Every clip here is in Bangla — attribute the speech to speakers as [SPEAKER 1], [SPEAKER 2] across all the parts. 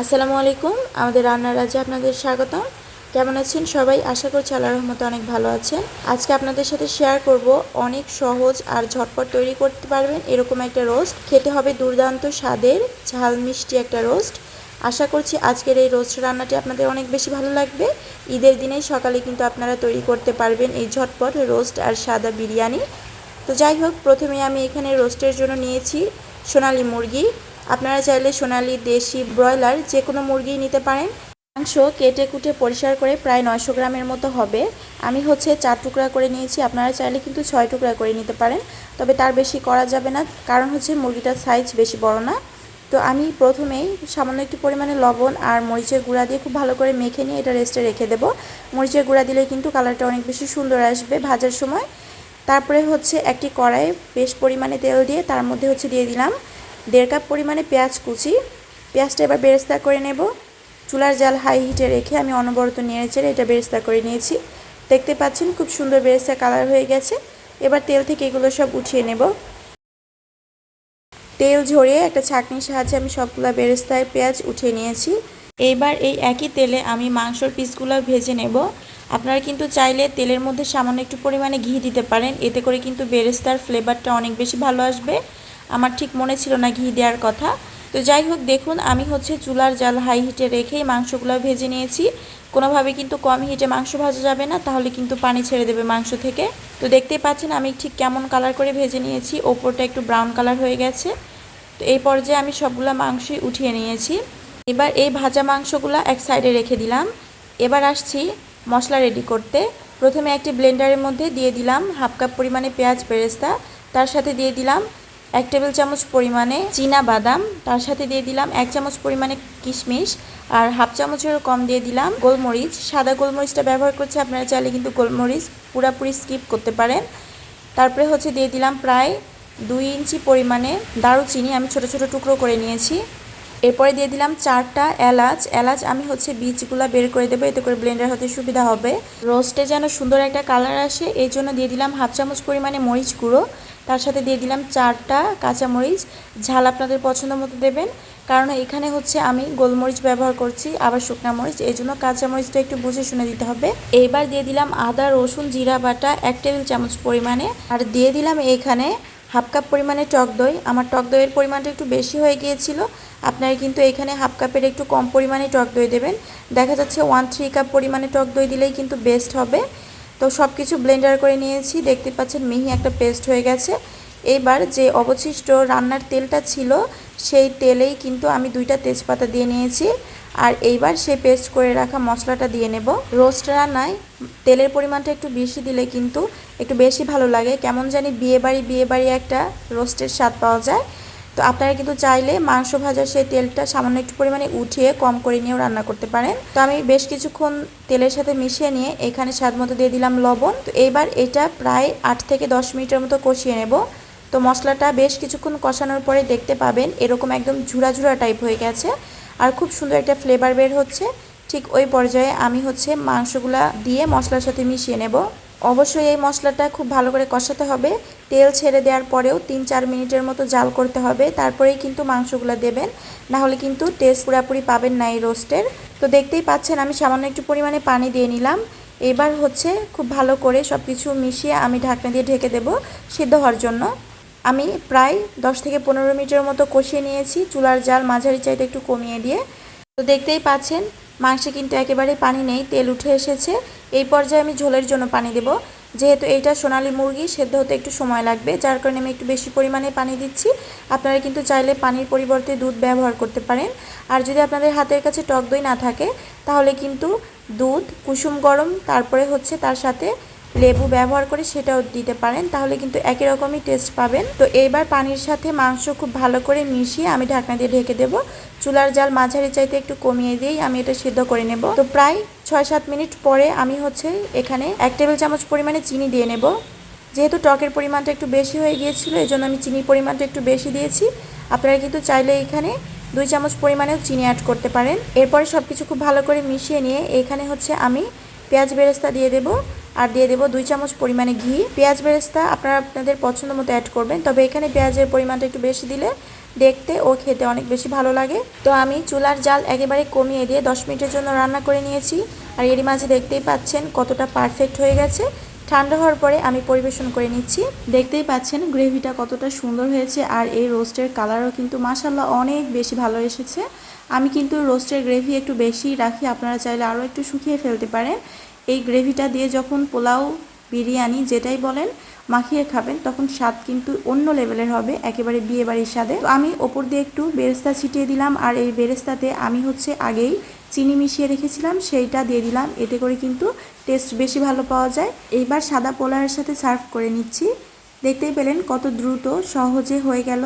[SPEAKER 1] আসসালামু আলাইকুম, আমাদের রান্নার রাজ্যে আপনাদের স্বাগতম। কেমন আছেন সবাই? আশা করছি আল্লাহ রহমতে অনেক ভালো আছেন। আজকে আপনাদের সাথে শেয়ার করব অনেক সহজ আর ঝটপট তৈরি করতে পারবেন এরকম একটা রোস্ট খেতে হবে দুর্দান্ত স্বাদের, ঝাল মিষ্টি একটা রোস্ট আশা করছি আজকের এই রোস্ট রান্নাটি আপনাদের অনেক বেশি ভালো লাগবে। ঈদের দিনেই সকালে কিন্তু আপনারা তৈরি করতে পারবেন এই ঝটপট রোস্ট আর সাদা বিরিয়ানি। তো যাই হোক, প্রথমে আমি এখানে রোস্টের জন্য নিয়েছি সোনালি মুরগি। আপনারা চাইলে সোনালি দেশি ব্রয়লার যে কোনো মুরগি নিতে পারেন। মাংস কেটে কুটে পরিষ্কার করে প্রায় নয়শো গ্রামের মতো হবে। আমি হচ্ছে চার টুকরা করে নিয়েছি, আপনারা চাইলে কিন্তু ছয় টুকরা করে নিতে পারেন। তবে তার বেশি করা যাবে না, কারণ হচ্ছে মুরগিটার সাইজ বেশি বড় না। তো আমি প্রথমেই সামান্য একটু পরিমাণে লবণ আর মরিচের গুঁড়া দিয়ে খুব ভালো করে মেখে নিয়ে এটা রেস্টে রেখে দেবো। মরিচের গুঁড়া দিলে কিন্তু কালারটা অনেক বেশি সুন্দর আসবে ভাজার সময়। তারপরে হচ্ছে একটি কড়াই বেশ পরিমাণে তেল দিয়ে তার মধ্যে হচ্ছে দিয়ে দিলাম দেড় কাপ পরিমাণে পেঁয়াজ কুচি। পেঁয়াজটা এবার বেরেস্তা করে নেব। চুলার জাল হাই হিটে রেখে আমি অনবরত নেড়ে চেড়ে এটা বেরেস্তা করে নিয়েছি। দেখতে পাচ্ছেন খুব সুন্দর বেরেস্তা কালার হয়ে গেছে। এবার তেল থেকে এগুলো সব উঠিয়ে নেব। তেল ঝরিয়ে একটা ছাঁকনির সাহায্যে আমি সবগুলো বেরেস্তায় পেঁয়াজ উঠিয়ে নিয়েছি। এইবার এই একই তেলে আমি মাংসর পিসগুলো ভেজে নেব। আপনারা কিন্তু চাইলে তেলের মধ্যে সামান্য একটু পরিমাণে ঘি দিতে পারেন। এতে করে কিন্তু বেরেস্তার ফ্লেভারটা অনেক বেশি ভালো আসবে। আমার ঠিক মনে ছিল না ঘি দেওয়ার কথা। তো যাই হোক, দেখুন, আমি হচ্ছে চুলার জাল হাই হিটে রেখেই মাংসগুলো ভেজে নিয়েছি। কোনোভাবে কিন্তু কম হিটে মাংস ভাজা যাবে না, তাহলে কিন্তু পানি ছেড়ে দেবে মাংস থেকে। তো দেখতেই পাচ্ছেন, আমি ঠিক কেমন কালার করে ভেজে নিয়েছি। ওপরটা একটু ব্রাউন কালার হয়ে গেছে। তো এই পর্যায়ে আমি সবগুলো মাংসই উঠিয়ে নিয়েছি। এবার এই ভাজা মাংসগুলো এক সাইডে রেখে দিলাম। এবার আসছি মশলা রেডি করতে। প্রথমে একটি ব্লেন্ডারের মধ্যে দিয়ে দিলাম হাফ কাপ পরিমাণে পেঁয়াজ বেরেস্তা। তার সাথে দিয়ে দিলাম এক টেবিল চামচ পরিমাণে চীনা বাদাম, তার সাথে দিয়ে দিলাম এক চামচ পরিমাণে কিশমিশ আর হাফ চামচেরও কম দিয়ে দিলাম গোলমরিচ। সাদা গোলমরিচটা ব্যবহার করছি, আপনারা চাইলে কিন্তু গোলমরিচ পুরাপুরি স্কিপ করতে পারেন। তারপরে হচ্ছে দিয়ে দিলাম প্রায় দুই ইঞ্চি পরিমাণে দারুচিনি, আমি ছোট ছোট টুকরো করে নিয়েছি। এরপরে দিয়ে দিলাম চারটা এলাচ। এলাচ আমি হচ্ছে বীজগুলো বের করে দেবো, এতে করে ব্লেন্ডার হতে সুবিধা হবে। রোস্টে যেন সুন্দর একটা কালার আসে এই জন্য দিয়ে দিলাম হাফ চামচ পরিমাণে মরিচ গুঁড়ো। তার সাথে দিয়ে দিলাম চারটা কাঁচামরিচ। ঝাল আপনাদের পছন্দ মতো দেবেন, কারণ এখানে হচ্ছে আমি গোলমরিচ ব্যবহার করছি, আবার শুকনা মরিচ। এই জন্য কাঁচামরিচটা একটু বুঝে শুনে দিতে হবে। এইবার দিয়ে দিলাম আদা, রসুন, জিরা, বাটা এক টেবিল চামচ পরিমাণে। আর দিয়ে দিলাম এখানে হাফ কাপ পরিমাণে টক দই। আমার টক দইয়ের পরিমাণটা একটু বেশি হয়ে গিয়েছিল। আপনারা কিন্তু এখানে হাফ কাপের একটু কম পরিমাণে টক দই দেবেন। দেখা যাচ্ছে ওয়ান থ্রি কাপ পরিমাণে টক দই দিলেই কিন্তু বেস্ট হবে। তো সব কিছু ব্লেন্ডার করে নিয়েছি। দেখতে পাচ্ছেন মিহি একটা পেস্ট হয়ে গেছে। এইবার যে অবশিষ্ট রান্নার তেলটা ছিল, সেই তেলেই কিন্তু আমি দুইটা তেজপাতা দিয়ে নিয়েছি। আর এইবার সেই পেস্ট করে রাখা মশলাটা দিয়ে নেব। রোস্ট রান্নায় তেলের পরিমাণটা একটু বেশি দিলে কিন্তু একটু বেশি ভালো লাগে। কেমন জানি বিয়ে বাড়ি বিয়ে বাড়ি একটা রোস্টের স্বাদ পাওয়া যায়। তো আপনারা কিন্তু চাইলে মাংস ভাজার সেই তেলটা সামান্য একটু পরিমাণে উঠিয়ে কম করে নিয়েও রান্না করতে পারেন। তো আমি বেশ কিছুক্ষণ তেলের সাথে মিশিয়ে নিয়ে এখানে স্বাদ মতো দিয়ে দিলাম লবণ। তো এইবার এটা প্রায় আট থেকে দশ মিনিটের মতো কষিয়ে নেব। তো মশলাটা বেশ কিছুক্ষণ কষানোর পরে দেখতে পাবেন এরকম একদম ঝুরা ঝুরা টাইপ হয়ে গেছে। আর খুব সুন্দর একটা ফ্লেভার বের হচ্ছে। ঠিক ওই পর্যায়ে আমি হচ্ছে মাংসগুলা দিয়ে মশলার সাথে মিশিয়ে নেব। অবশ্যই এই মশলাটা খুব ভালো করে কষাতে হবে। তেল ছেড়ে দেওয়ার পরেও তিন চার মিনিটের মতো জাল করতে হবে। তারপরেই কিন্তু মাংসগুলো দেবেন। না হলে কিন্তু টেস্ট পুরাপুরি পাবেন না এই রোস্টের তো দেখতেই পাচ্ছেন, আমি সামান্য একটু পরিমাণে পানি দিয়ে নিলাম। এবার হচ্ছে খুব ভালো করে সব কিছু মিশিয়ে আমি ঢাকনা দিয়ে ঢেকে দেব সিদ্ধ হওয়ার জন্য। আমি প্রায় দশ থেকে পনেরো মিনিটের মতো কষিয়ে নিয়েছি। চুলার জাল মাঝারি চাইতে একটু কমিয়ে দিয়ে। তো দেখতেই পাচ্ছেন মাংসে কিন্তু একেবারে পানি নেই, তেল উঠে এসেছে। এই পর্যায়ে আমি ঝোলের জন্য পানি দেব। যেহেতু এইটা সোনালি মুরগি, সেদ্ধ হতে একটু সময় লাগবে, যার কারণে আমি একটু বেশি পরিমাণে পানি দিচ্ছি। আপনারা কিন্তু চাইলে পানির পরিবর্তে দুধ ব্যবহার করতে পারেন। আর যদি আপনাদের হাতের কাছে টক দই না থাকে, তাহলে কিন্তু দুধ, কুসুম গরম, তারপরে হচ্ছে তার সাথে লেবু ব্যবহার করে সেটাও দিতে পারেন, তাহলে কিন্তু একই রকমই টেস্ট পাবেন। তো এইবার পানির সাথে মাংস খুব ভালো করে মিশিয়ে আমি ঢাকনা দিয়ে ঢেকে দেব। চুলার জাল মাঝারি চাইতে একটু কমিয়ে দিয়েই আমি এটা সিদ্ধ করে নেব। তো প্রায় ছয় সাত মিনিট পরে আমি হচ্ছে এখানে এক টেবিল চামচ পরিমাণে চিনি দিয়ে নেব। যেহেতু টকের পরিমাণটা একটু বেশি হয়ে গিয়েছিল এই জন্য আমি চিনির পরিমাণটা একটু বেশি দিয়েছি। আপনারা কিন্তু চাইলে এখানে দুই চামচ পরিমাণেও চিনি অ্যাড করতে পারেন। এরপরে সব কিছু খুব ভালো করে মিশিয়ে নিয়ে এখানে হচ্ছে আমি পেঁয়াজ বেরেস্তা দিয়ে দেবো। আর দিয়ে দেবো দুই চামচ পরিমাণে ঘি। পেঁয়াজ বেরেস্তা আপনারা আপনাদের পছন্দ মতো অ্যাড করবেন। তবে এখানে পেঁয়াজের পরিমাণটা একটু বেশি দিলে দেখতে ও খেতে অনেক বেশি ভালো লাগে। তো আমি চুলার জাল একেবারে কমিয়ে দিয়ে দশ মিনিটের জন্য রান্না করে নিয়েছি। আর এরই মাঝে দেখতেই পাচ্ছেন কতটা পারফেক্ট হয়ে গেছে। ঠান্ডা হওয়ার পরে আমি পরিবেশন করে নিচ্ছি। দেখতেই পাচ্ছেন গ্রেভিটা কতটা সুন্দর হয়েছে আর এই রোস্টের কালারও কিন্তু মাসাল্লাহ অনেক বেশি ভালো এসেছে। আমি কিন্তু রোস্টের গ্রেভি একটু বেশি রাখি, আপনারা চাইলে আরও একটু শুকিয়ে ফেলতে পারেন। এই গ্রেভিটা দিয়ে যখন পোলাও, বিরিয়ানি যেটাই বলেন মাখিয়ে খাবেন, তখন স্বাদ কিন্তু অন্য লেভেলের হবে, একেবারে বিয়ে বাড়ির স্বাদে আমি ওপর দিয়ে একটু বেরেস্তা ছিটিয়ে দিলাম, আর এই বেরেস্তাতে আমি হচ্ছে আগেই চিনি মিশিয়ে রেখেছিলাম, সেইটা দিয়ে দিলাম, এতে করে কিন্তু টেস্ট বেশি ভালো পাওয়া যায়। এইবার সাদা পোলাওয়ের সাথে সার্ভ করে নিচ্ছি। দেখতেই পেলেন কত দ্রুত, সহজে হয়ে গেল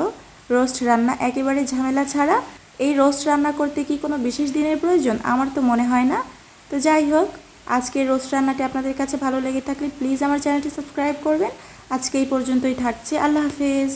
[SPEAKER 1] রোস্ট রান্না, একেবারে ঝামেলা ছাড়া। এই রোস্ট রান্না করতে কি কোনো বিশেষ দিনের প্রয়োজন? আমার তো মনে হয় না। তো যাই হোক আজকের রোস্ট রান্নাটি আপনাদের কাছে ভালো লেগে থাকলে প্লিজ আমার চ্যানেলটি সাবস্ক্রাইব করবেন। আজকে এই পর্যন্তই থাকছে। আল্লাহ হাফেজ।